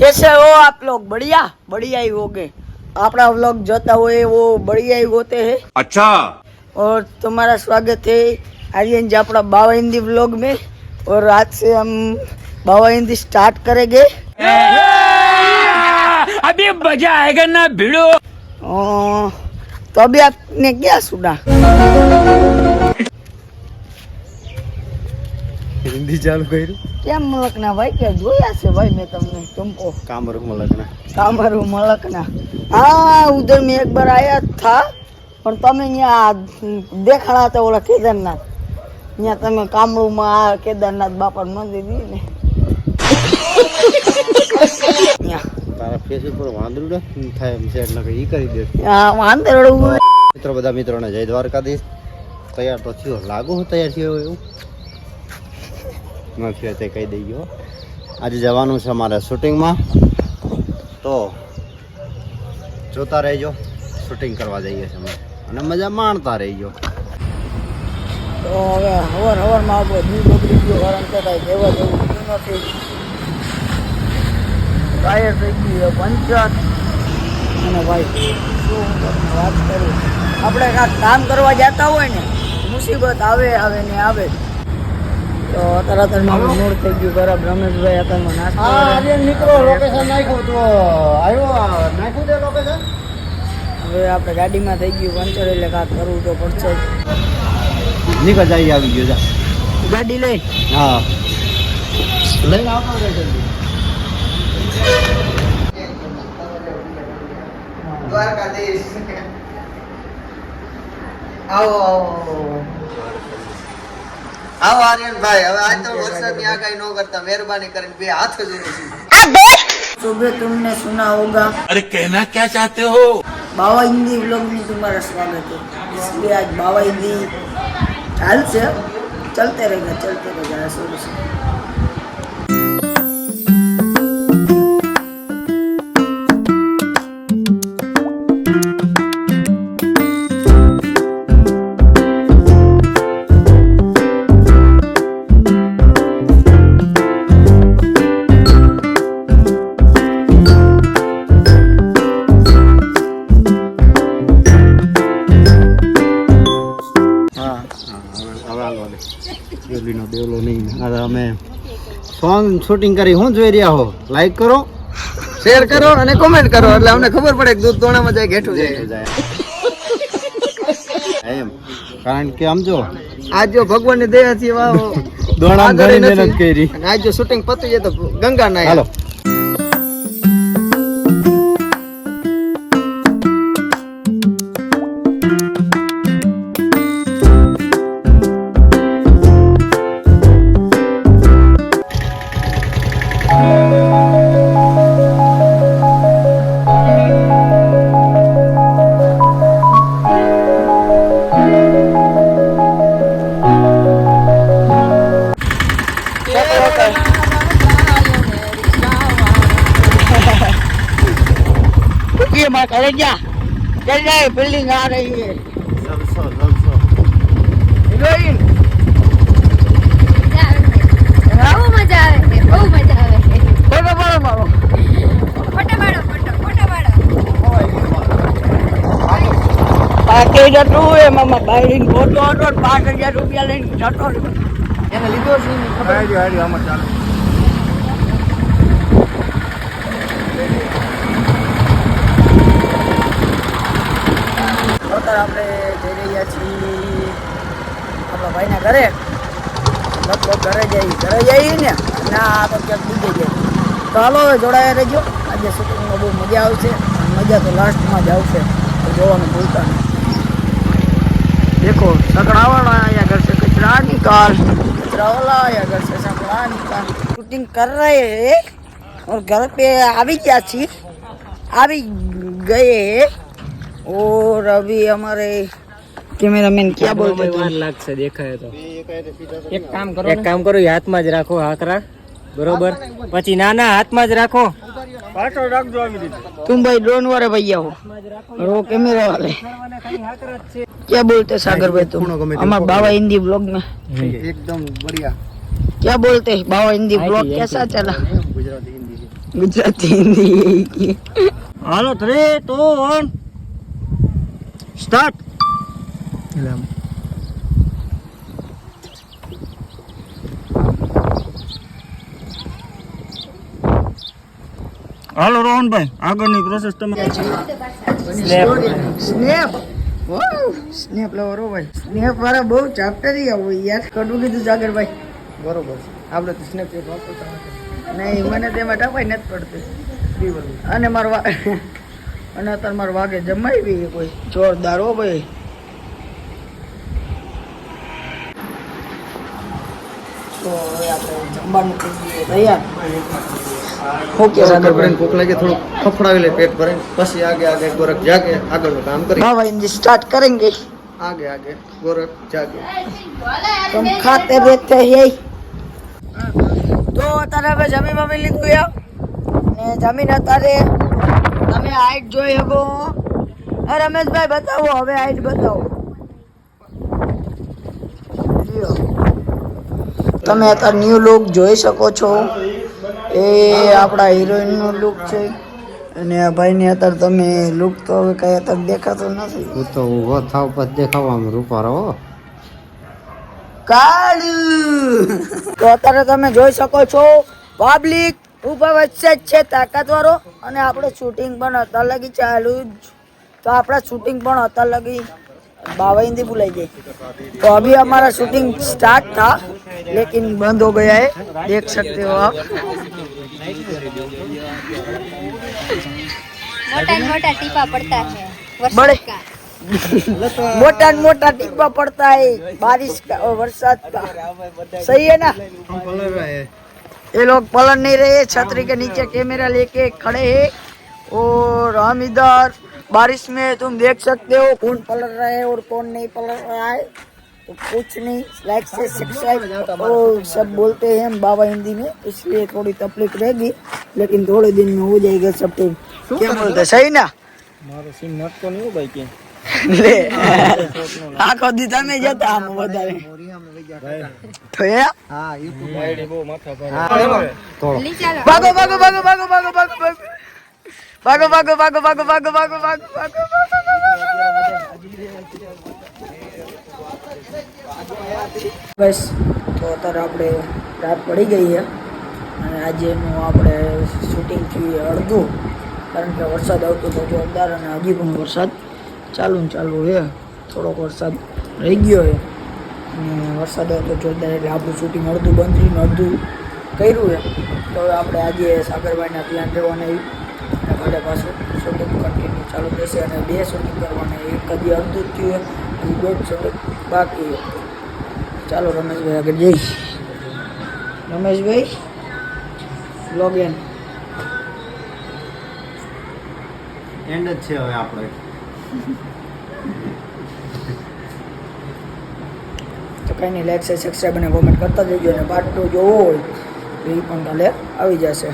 कैसे हो आप लोग बढ़िया बढ़िया ही होगे अपना व्लॉग जोता हुए वो बढ़िया ही होते हैं अच्छा और तुम्हारा स्वागत है आर्यन जी अपना बाबा हिंदी व्लॉग में और आज से हम बाबा हिंदी स्टार्ट करेंगे अभी मजा आएगा ना भिड़ो अ, तो अभी आपने क्या सुना હિન્દી ચાલુ કર્યું કેમ મલકના ભાઈ? કે જોયા છે ભાઈ મેં તમને ચંપો. કામરૂ મલકના. કામરૂ મલકના. હા ઉધર મેં એકવાર આયા થા. પણ તમે ત્યાં દેખાડા હતા ઓલા કેદારનાથ. ત્યાં તમે કામળુમાં આ કેદારનાથ બાપા મંદિર દીધી ને. તારા ફેસ ઉપર વાંદરું થાય એમ છે એટલે ઈ કરી દે. હા વાંદરું. મિત્રો બધા મિત્રોને જય દ્વારકાધીશ. તૈયાર તો થયો લાગુ તૈયાર થયો એવું? નથી તે કહી દઈ ગયો આજે જવાનું છે અમારે શૂટિંગમાં. તો જોતા રહેજો. શૂટિંગ કરવા જઈએ છીએ અમે. અને મજા માણતા રહીજો. તો હવે હવાર હવારમાં જીવ બગડી ગયો કારણ કે કાંઈ દેવા જેવું નથી. ટાયર થઈ ગયું પંચર અને ભાઈ, શું તમને વાત કરું? આપણે કાંઈક કામ કરવા જતા હોય ને, મુસીબત આવે આવે ને આવે. તો અત્યારે જ મારું મૂળ થઈ ગયું બરાબર રમેશભાઈ અત્યારમાં નાસ્તો કરે. નીકળો લોકેશન નાખ્યું તો આવ્યો નાખ્યું તે લોકેશન હવે આપણે ગાડીમાં થઈ ગયું પંચર એટલે કાંઈક કરવું તો પડશે. નીકળ જાય આવી ગયો જા. ગાડી લઈ. હા. લઈને આવતો રહે દ્વારકાધીશ. આવો આવો. આવો આર્યનભાઈ હવે આજ તો વરસાદની આગાહી ન કરતા મહેરબાની કરીને બે હાથ જોડું છું सुबह तुमने सुना होगा अरे कहना क्या चाहते हो बाबा हिंदी व्लॉग में तुम्हारा स्वागत है इसलिए आज बाबा हिंदी चाल से चलते रहेगा चलते रहेगा ऐसे હાલે ડેવલીનો નહીં આ અમે સોંગ શૂટિંગ કરી. હું જોઈ રહ્યા હો? લાઈક કરો શેર કરો અને કોમેન્ટ કરો. એટલે અમને ખબર પડે કે દૂધ તોણામાં જાય ઘેઠું જાય. એમ. કારણ કે આમ જો આજ જો ભગવાનની દયાથી વાહ દોણા કરી મહેનત કરી. આજ જો શૂટિંગ પતી જાય તો ગંગા નાય. હાલો. ये मां करे क्या चल जाए बिल्डिंग आ रही है જલસો જલસો हीरोइन બહુ મજા આવે છે બહુ મજા આવે છે ફોટો પાડો મારો ફોટો પાડો ફોટો ફોટો પાડો પાકે જતું હોય મામા બાયડીને ફોટો હતો ને પાંચ હજાર રૂપિયા લઈને જતો રહ્યો. એને લીધો છે ને ખબર હાડી હાડી આમાં ચાલો ભાઈના ઘરે લગભગ ઘરે જઈ ઘરે જઈએ ને ના તો ક્યાંક બીજે જઈએ તો હાલો હવે જોડાયા રહેજો આજે શૂટિંગમાં બહુ મજા આવશે અને મજા તો લાસ્ટમાં જ આવશે તો જોવાનું ભૂલતા નહીં देखो सकड़ा वाला आया घर से कचरा निकाल कचरा वाला आया घर से सकड़ा निकाल शूटिंग कर रहे हैं और घर पे આવી ગયા છીએ આવી गए हैं और अभी हमारे કેમેરામેન ક્યાં બોલતો વાર લાગશે દેખાય તો. એક કામ કરો એક કામ કરો હાથમાં જ રાખો હાકરા બરોબર? પછી નાના હાથમાં જ રાખો. પાછો રાખજો આવી રીતે. તું ભાઈ ડ્રોન વાળે ભાઈ આવો. રો કેમેરા વાળે. ક્યાં બોલતે સાગર તું? અમાર બાવા હિન્દી બ્લોગ મે એકદમ બઢિયા. ક્યાં બોલતે? બાવા હિન્દી બ્લોગ કેસા ચલા ગુજરાતી હિન્દી ગુજરાતી હિન્દી. હાલો 3 2 1 સ્ટાર્ટ હાલો રોહનભાઈ આગળની પ્રોસેસ તમે સ્નેપ સ્નેપ લો ભાઈ. સ્નેપ વાળા બહુ ચાપ્ટરી આવો યાર. કડું કીધું જાગરભાઈ બરોબર છે. આપણે તો સ્નેપ. નહીં મને તેમાં ટપાઈ નથી પડતી. અને મારો અને અત્યારે મારો વાગે જમાઈ બી કોઈ. જોરદાર હો ભાઈ. તો હવે આપણે જમવાનું થઈ ગયું તૈયાર ઓકે સાગરભાઈ ભૂખ લાગે થોડું ખફડાવી લે પેટ ભરે પછી આગે આગે ગોરખ જાગે આગળનું કામ કરી हाँ भाई स्टार्ट करेंगे આગે આગે ગોરખ જાગે तुम खाते रहते हैं यही તો અત્યારે હવે જમી મમી લીધું યા ને જમીન અત્યારે તમે હાઈટ જોઈ શકો અ રમેશભાઈ બતાવો હવે હાઈટ બતાવો તમે અત્યારે ન્યૂ લુક જોઈ શકો છો. એ આપણા હિરોઈનનો લુક છે. અને આ ભાઈની અત્યારે તમે લુક તો હવે કઈ અત્યારે દેખાતો નથી. હું તો ઊભો થાવ પછી દેખાવામાં રૂપા હો કાળુ! તો અત્યારે તમે જોઈ શકો છો પબ્લિક ઉપર વચ્ચે જ છે તાકાતવાળો અને આપણે શૂટિંગ પણ અત્યાર લગી ચાલુ જ. તો આપણા શૂટિંગ પણ અત્યાર લગી बाबा हिंदी बुलाई गई। तो अभी हमारा शूटिंग स्टार्ट था लेकिन बंद हो गया है देख सकते हो आप। मोटा मोटा टीपा पड़ता है बड़े। मोटा मोटा पड़ता है बारिश का और बरसात का। सही है ना? ये लोग पलट नहीं रहे छतरी के नीचे कैमरा लेके खड़े हैं और हम इधर बारिश में तुम देख सकते हो कौन पलट रहा है और कौन नहीं पलट रहा है तो कुछ नहीं लाइक से सब्सक्राइब और सब बोलते हैं हम बाबा हिंदी में इसलिए थोड़ी तकलीफ रहेगी लेकिन थोड़े दिन में हो जाएगा सब ठीक क्या बोलते हैं? सही ना મારો સીન નટતો નહીં હો ભાઈ કે લે આખો દી તમે જતા આમ વધારે તો એ ભાઈ બહુ માથા ભારે ली चलो ભાગો ભાગો ભાગો ભાગો ભાગો ભાગો ભાગો ભાગો ભાગો ભાગો ભાગો ભાગો ભાગો ભાગો બસ, તો અત્યારે આપણે રાત પડી ગઈ છે. અને આજે હું આપણે શૂટિંગ થયું અડધું, કારણ કે વરસાદ આવતો હતો જોરદાર અને હજી પણ વરસાદ ચાલુ ને ચાલુ છે. થોડોક વરસાદ રહી ગયો છે. અને વરસાદ આવતો જોરદાર એટલે આપણું શૂટિંગ અડધું બંધ થયું અડધું કર્યું છે. તો હવે આપણે આજે સાગરભાઈના પ્લાન રહેવાના અને કાલે પાછું કન્ટિન્યુ ચાલુ રહેશે અને બે શૂટિંગ કરવાના. એક હજી અડધું થયું છે હજી દોઢ બાકી ચાલો રમેશભાઈ આગળ જઈશ રમેશભાઈ લોગ એન એન્ડ જ છે હવે આપણે. તો કંઈ નહીં લાઈક છે સબસ્ક્રાઈબ અને કોમેન્ટ કરતા જજો અને પાર્ટ ટુ જોવો હોય તો એ પણ કાલે આવી જશે.